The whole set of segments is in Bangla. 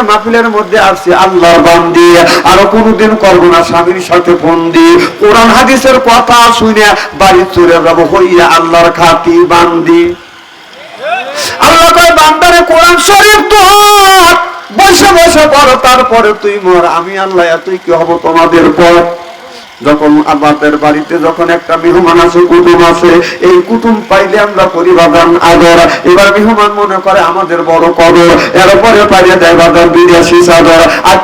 আজকের মাহফিলের মধ্যে আসছে আল্লাহ বান্দি, আরও কোনোদিন করব না স্বামীর সাথে বন্দি। কোরআন হাদিসের কথা শুনে বাড়ি চলে যাব হইয়া আল্লাহর খাতি বান্দি। আল্লাহ কয়, বান্দারে, কোরআন শরীফ তো বসে বসে পড়ো, তারপরে তুই মর। আমি আল্লাহ তুই কি হব তোমাদের পর? যখন আমাদের বাড়িতে যখন একটা মেহমান আছে কুটুম আছে এই কুটুম পাইলে আমরা পরিবাদান আদর। এবার মেহমান মনে করে আমাদের বড় কদর, এরপরে পাইলে দেয় বাদান বিদেশি চাদর।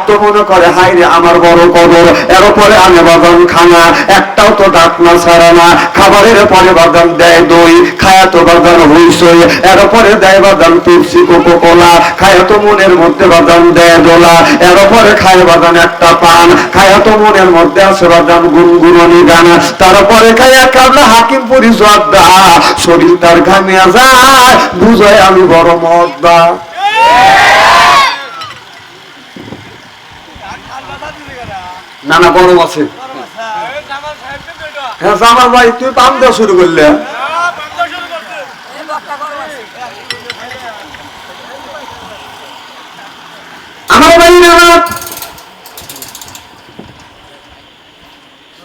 তো মনে করে হাই রে আমার বড় কদর, এরপরে আনে বাদান খানা, একটাও তো ডাকনা ছাড়া না। খাবারের পরে বাদান দেয় দই, খায়া তো বাদান হইসই। এরপরে দেয় বাদান পেপসি কোকো কোলা খায়া তো মনের মধ্যে বাদান দেয় দোলা। এরপরে খায় বাদান একটা পান, খায়া তো মনের মধ্যে আছে বাদান গুনগুননি গান তারপরে খায়া কাবলা হাকিম পরিচয় দা শরীর তার ঘামিয়া যায়, বুঝয় আমি বড় মদ্দা না না গরম আছে। হ্যাঁ জামাল ভাই, তুই পাম দেওয়া শুরু করলে। আমার ভাই না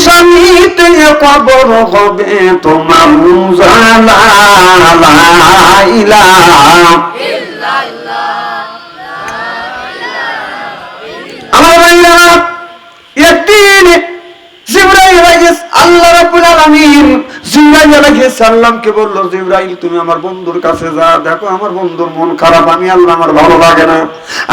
স্বামীতে কবর হবে তোমার মুজালা আমার ভাইরা একদিন জিব্রাইল আল্লাহ রাব্বুল আলামিন আলাইহিস সালামকে বলল, জিব্রাইল, তুমি আমার বন্ধুর কাছে যা, দেখো আমার বন্ধুর মন খারাপ, আমি আল্লাহ আমার ভালো লাগে না।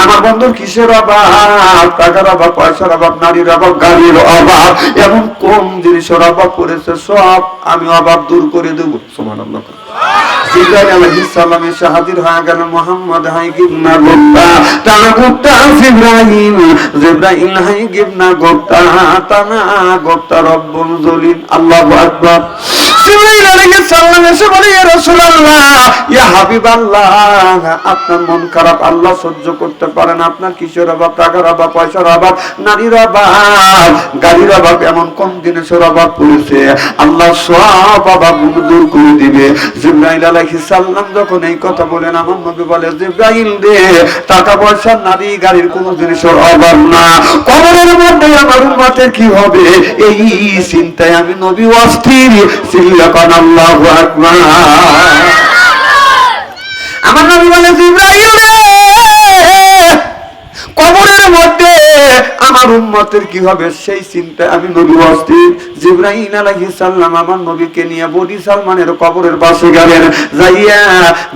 আমার বন্ধুর কিসের অভাব? টাকার অভাব, পয়সার অভাব, নারীর অভাব, গাড়ির অভাব, এমন কোন জিনিসের অভাব পড়েছে? সব আমি অভাব দূর করে দেব। সুবহানাল্লাহ। জিব্রাইল আলাইহিস এসে হাজির হয়ে গেল, মোহাম্মদ, হাই গিবনা গোপ্তা তানা গোপ্তা, জিব্রাইল জিব্রাইল, হাই গিবনা গোপ্তা তানা গোপ্তা, রব্বুল জলিল, আল্লাহু আকবার। আপনার মন খারাপ, আল্লাহ সহ্য করতে পারেন আপনার কিসের অভাব? টাকার অভাব? পয়সার অভাব? নারীর অভাব? গাড়ির অভাব? এমন কম জিনিসের অভাব পড়েছে? আল্লাহ সব অভাব দূর করে দিবে। যখন এই কথা বলেন আমার নবী বলে টাকা পয়সা নারী, গাড়ির কোনো জিনিসের অভাব না। কবরের মধ্যে উম্মতের কি হবে? এই চিন্তায় আমি নবী অস্থির। আমার নবী বলে জিব্রাইল রে কবরের মধ্যে আমার উম্মতের কি হবে? সেই চিন্তায় আমি নবী অস্থির জিব্রাহিম আলাইহিস সালাম আমার নবীকে নিয়ে বডি সালমানের কবরের পাশে গেলেন। যাইয়া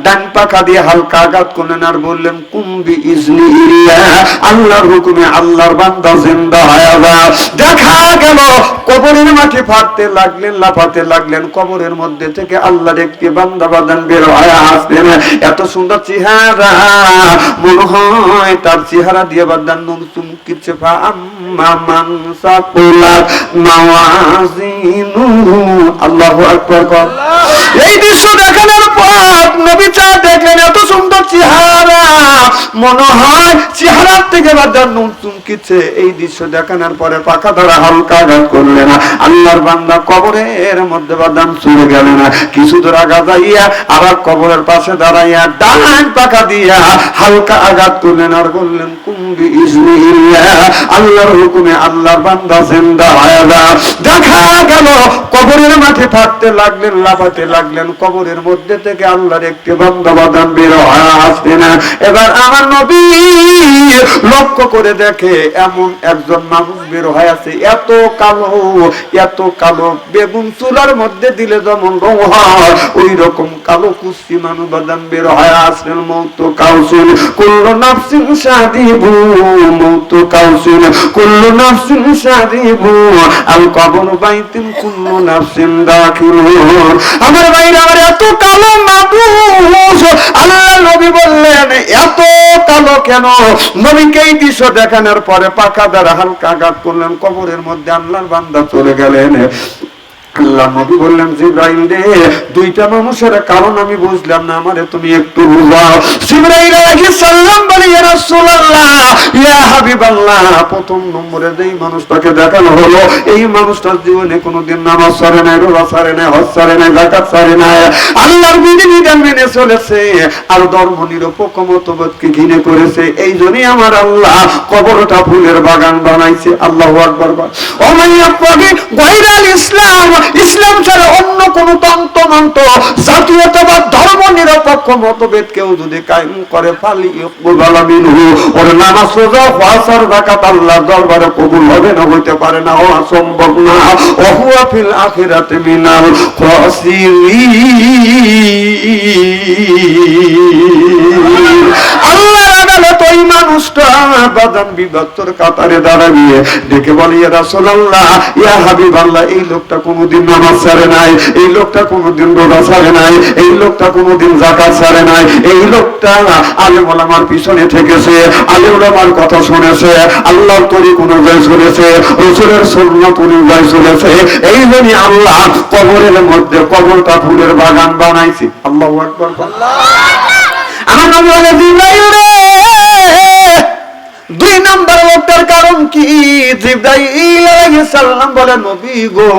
ডান পাখা দিয়ে হালকা আঘাত করলেন আর বললেন কুম্বি ইজনি আল্লাহর হুকুমে আল্লাহর বান্দা জিন্দা হয়ে দেখা গেল, কবরের মাটি ফাটতে লাগলেন, লাফাতে লাগলেন। কবরের মধ্যে থেকে আল্লাহর একটি বান্দা বাদান বের হয়ে আসলেন। এত সুন্দর চেহারা, মনে হয় তার চেহারা দিয়ে বাদান নুন চুমকিছে ফা কর। এই দৃশ্য দেখানোর পর নবী চা দেখলেন এত সুন্দর চেহারা। মনে হয় চেহারার থেকে বাদান নুন চুমকিছে। এই দৃশ্য দেখানোর পরে পাকা ধরা হালকা আঘাত করলেন আল্লাহর বান্দা কবরের মধ্যে বাদান চলে গেলেন কিছু দূর আগা যাইয়া আবার কবরের পাশে দাঁড়াইয়া ডান পাকা দিয়া হালকা আঘাত করলেন আর বললেন কুম্বি ইজনিল্লাহ আল্লাহর হুকুমে আল্লাহর বান্দা জিন্দা হয়ে দেখা গেল, কবরের মাঠে থাকতে লাগলেন, লাফাতে লাগলেন। কবরের মধ্যে থেকে আল্লাহর একটি বান্দা বাদান বের হয়ে না। এবার আমার নবী লক্ষ্য করে দেখে এমন একজন মানুষ বের হয়ে আছে, এত কালো এত কালো বেগুন চুলার মধ্যে দিলে যেমন রং হয় ওই রকম কালো কুস্তি মানুষ বাদাম বের হয়ে আসলেন মৌত কাউসুল। কুল্লু নাফসিন সাদিবু মৌত কাউসুল। কুল্লু নাফসিন সাদিবু আল কবর বাইতিন কুল্লু নাফসিন দাখিলুন আমার ভাইরা, আমার এত কালো মানুষ, আল্লাহ নবী বললেন, এত কালো কেন? নবীকে এই দৃশ্য দেখানোর পরে পাকা দ্বারা হালকা আঘাত করলেন কবরের মধ্যে আল্লাহর বান্দা চলে গেলেন। আল্লাহ নবী জিব্রাইল রে, দুইটা মানুষের কারণ আমি বুঝলাম না, আমারে তুমি একটু বুঝাও। জিব্রাইল ইয়া রাসূলুল্লাহ, ইয়া হাবিবাল্লাহ। প্রথম নম্বরে যেই মানুষটাকে দেখানো হলো, এই মানুষটার জীবনে কোনোদিন নামাজ রোজা হজ যাকাত আল্লাহর বিধিবিধান মেনে চলেছে আর ধর্ম নিরপেক্ষ মতবাদকে ঘৃণে করেছে। এই জন্যই আমার আল্লাহ কবরটা ফুলের বাগান বানাইছে। আল্লাহু আকবার। ও মাইয়া গায়রাল ইসলাম ইসলাম ছাড়া অন্য কোন তন্ত্র মন্ত্র, জাতীয়তাবাদ, ধর্ম, নিরপেক্ষ মতভেদ কেউ যদি কায়েম করে, ফালি ওর নামাজ রোজা ওয়াসার যাকাত আল্লাহর দরবারে কবুল হবে না, হইতে পারে না, ও অসম্ভব না। ও হুয়া ফিল আখিরাতি মিনাল আদালত ওই মানুষটা বাদান বিভক্তর কাতারে দাঁড়াবিয়ে ডেকে বলি ইয়া রাসূলুল্লাহ ইয়া হাবিবাল্লাহ এই লোকটা কোনোদিন নামাজ ছাড়ে নাই এই লোকটা কোনোদিন রোজা ছাড়ে নাই এই লোকটা কোনোদিন যাকাত ছাড়ে নাই এই লোকটা আলেম ওলামার পিছনে থেকেছে আলেম ওলামার কথা শুনেছে আল্লাহর তরিক অনুযায়ী শুনেছে রসুলের সুন্নাত অনুযায়ী শুনেছে এই জন্য আল্লাহ কবরের মধ্যে কবরটা ফুলের বাগান বানাইছে। আল্লাহু আকবার। আল্লাহ আমার নবী বলে জিব্রাইল দুই নাম্বার লোকটার কারণ কি? বলে, নবী গো,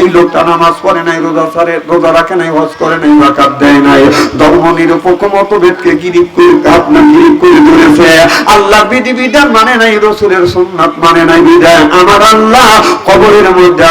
এই লোকটা নামাজ পড়ে নাই, রোজা সারে, রোজা রাখে নাই, হজ করে নাই বাকাত দেয় নাই। ধর্ম নিরপেক্ষ মতভেদকে গিরিপ করে গিরিপ করে ধরেছে। আল্লাহ বিধি বিধান মানে নাই, রসুলের সুন্নাত মানে নাই, বিধান। আমার আল্লাহ কবরের মধ্যে